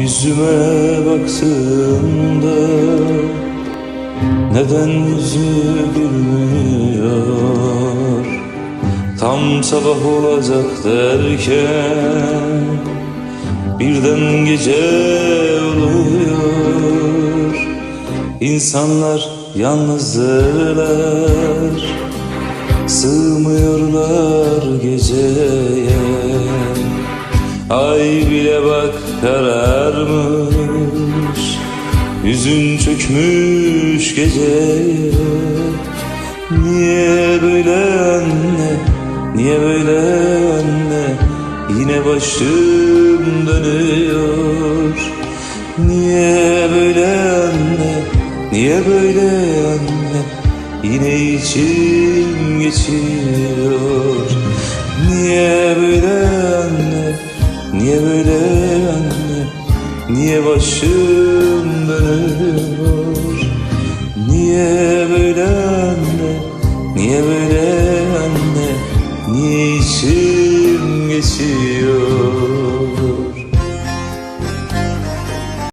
Yüzüme baktığında Neden yüzü Tam sabah olacak derken Birden gece oluyor. İnsanlar yalnızdırlar Sığmıyorlar geceye Ay bile bak kararmış Yüzün çökmüş geceye. Niye böyle anne Niye böyle anne? Yine başım dönüyor. Niye böyle anne Niye böyle anne? Yine içim geçiyor Niye böyle anne? Niye başım dönüyor? Niye böyle anne? Niye böyle anne? Niye için